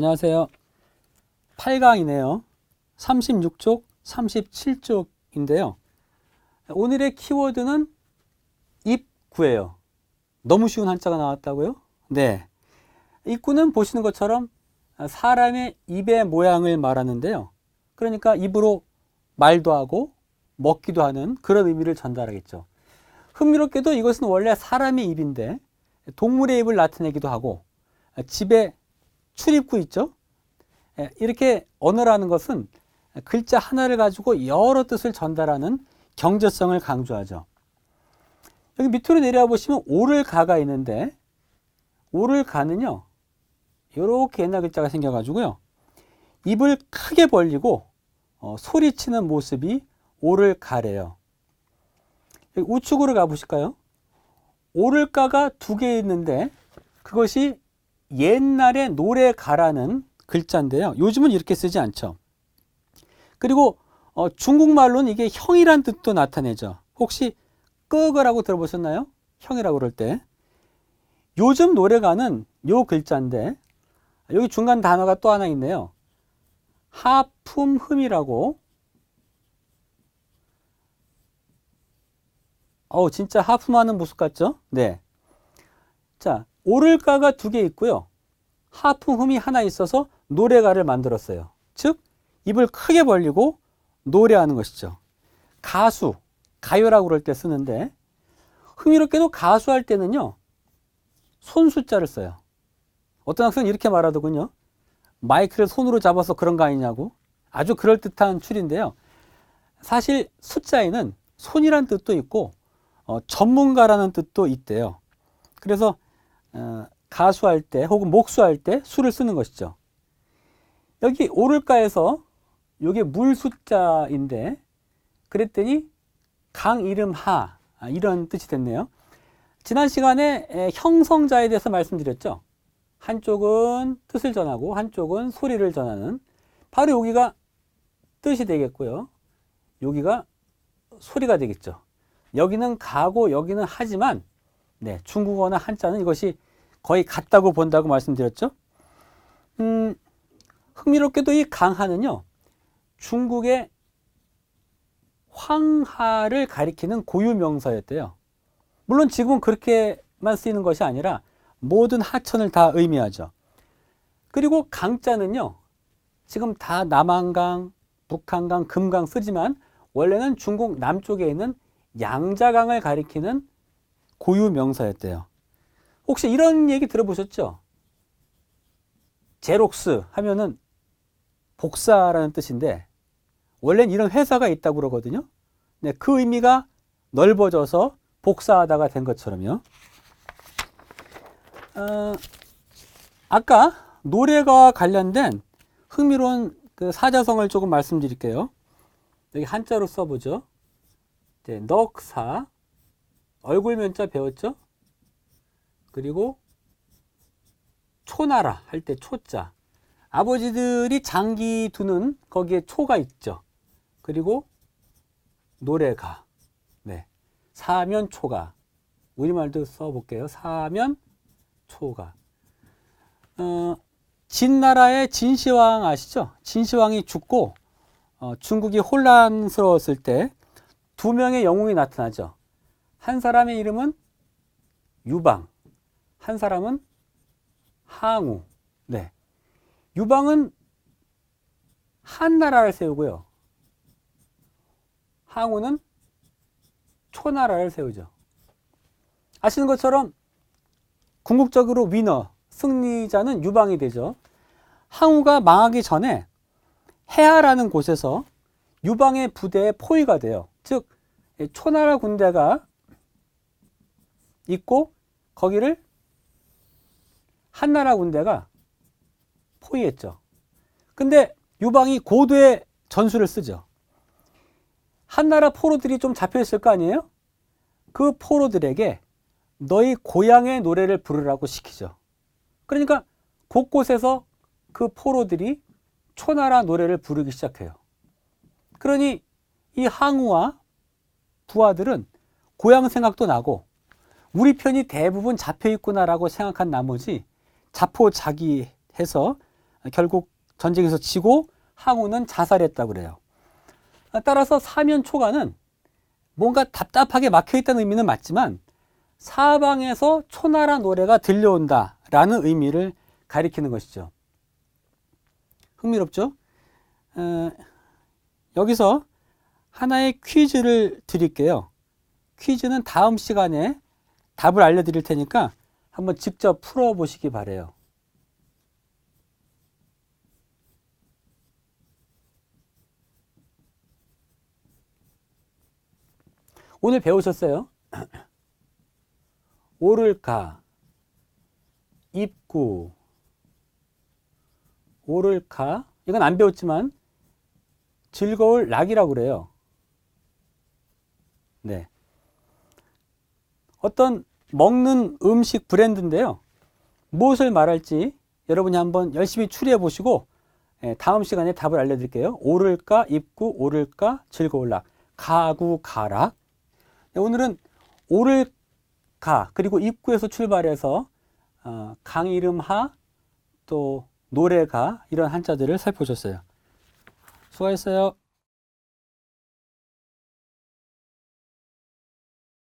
안녕하세요. 8강이네요. 36쪽, 37쪽인데요. 오늘의 키워드는 입구예요. 너무 쉬운 한자가 나왔다고요? 네. 입구는 보시는 것처럼 사람의 입의 모양을 말하는데요. 그러니까 입으로 말도 하고 먹기도 하는 그런 의미를 전달하겠죠. 흥미롭게도 이것은 원래 사람의 입인데 동물의 입을 나타내기도 하고 집에 출입구 있죠? 예, 이렇게 언어라는 것은 글자 하나를 가지고 여러 뜻을 전달하는 경제성을 강조하죠. 여기 밑으로 내려와 보시면 오를 가가 있는데 오를 가는요. 이렇게 옛날 글자가 생겨가지고요. 입을 크게 벌리고 어, 소리치는 모습이 오를 가래요. 우측으로 가보실까요? 오를 가가 두 개 있는데 그것이 옛날에 노래 가라는 글자인데요. 요즘은 이렇게 쓰지 않죠. 그리고 어, 중국말로는 이게 형이란 뜻도 나타내죠. 혹시 끄거라고 들어보셨나요? 형이라고 그럴 때. 요즘 노래가는 요 글자인데 여기 중간 단어가 또 하나 있네요. 하품흠이라고 어 진짜 하품하는 모습 같죠? 네. 자, 오를가가 두 개 있고요. 하품흠이 하나 있어서 노래가를 만들었어요. 즉, 입을 크게 벌리고 노래하는 것이죠. 가수, 가요라고 그럴 때 쓰는데, 흥미롭게도 가수할 때는요, 손 숫자를 써요. 어떤 학생은 이렇게 말하더군요. 마이크를 손으로 잡아서 그런 거 아니냐고. 아주 그럴듯한 추리인데요. 사실 숫자에는 손이란 뜻도 있고, 어, 전문가라는 뜻도 있대요. 그래서 어, 가수할 때 혹은 목수할 때 수를 쓰는 것이죠. 여기 오를가에서 이게 물 숫자인데 그랬더니 강 이름 하 아, 이런 뜻이 됐네요. 지난 시간에 에, 형성자에 대해서 말씀드렸죠. 한쪽은 뜻을 전하고 한쪽은 소리를 전하는 바로 여기가 뜻이 되겠고요. 여기가 소리가 되겠죠. 여기는 가고 여기는 하지만 네, 중국어나 한자는 이것이 거의 같다고 본다고 말씀드렸죠. 음, 흥미롭게도 이 강하는요, 중국의 황하를 가리키는 고유 명사였대요. 물론 지금은 그렇게만 쓰이는 것이 아니라 모든 하천을 다 의미하죠. 그리고 강자는요, 지금 다 남한강, 북한강, 금강 쓰지만 원래는 중국 남쪽에 있는 양자강을 가리키는 고유 명사였대요. 혹시 이런 얘기 들어보셨죠? 제록스 하면은 복사라는 뜻인데 원래는 이런 회사가 있다고 그러거든요. 네, 그 의미가 넓어져서 복사하다가 된 것처럼요. 어, 아까 노래가 관련된 흥미로운 그 사자성을 조금 말씀드릴게요. 여기 한자로 써보죠. 네, 넉사 얼굴 면자 배웠죠? 그리고 초나라 할 때 초자 아버지들이 장기 두는 거기에 초가 있죠. 그리고 노래가 네 사면 초가 우리말도 써볼게요. 사면 초가 어, 진나라의 진시황 아시죠? 진시황이 죽고 어, 중국이 혼란스러웠을 때 두 명의 영웅이 나타나죠. 한 사람의 이름은 유방, 한 사람은 항우. 네. 유방은 한 나라를 세우고요. 항우는 초나라를 세우죠. 아시는 것처럼 궁극적으로 위너, 승리자는 유방이 되죠. 항우가 망하기 전에 해하라는 곳에서 유방의 부대의 포위가 돼요. 즉, 초나라 군대가 있고 거기를 한나라 군대가 포위했죠. 근데 유방이 고도의 전술을 쓰죠. 한나라 포로들이 좀 잡혀 있을 거 아니에요? 그 포로들에게 너희 고향의 노래를 부르라고 시키죠. 그러니까 곳곳에서 그 포로들이 초나라 노래를 부르기 시작해요. 그러니 이 항우와 부하들은 고향 생각도 나고 우리 편이 대부분 잡혀 있구나라고 생각한 나머지 자포자기 해서 결국 전쟁에서 지고 항우는 자살했다고 그래요. 따라서 사면 초가는 뭔가 답답하게 막혀 있다는 의미는 맞지만 사방에서 초나라 노래가 들려온다라는 의미를 가리키는 것이죠. 흥미롭죠? 어, 여기서 하나의 퀴즈를 드릴게요. 퀴즈는 다음 시간에 답을 알려드릴 테니까 한번 직접 풀어보시기 바래요. 오늘 배우셨어요? 오를까, 입구, 오를까, 이건 안 배웠지만 즐거울 낙이라고 그래요. 네. 어떤 먹는 음식 브랜드인데요. 무엇을 말할지 여러분이 한번 열심히 추리해 보시고 예, 다음 시간에 답을 알려드릴게요. 오를까, 입구, 오를까, 즐거울락, 가구, 가락. 네, 오늘은 오를가 그리고 입구에서 출발해서 어, 강 이름 하, 또 노래가 이런 한자들을 살펴보셨어요. 수고하셨어요.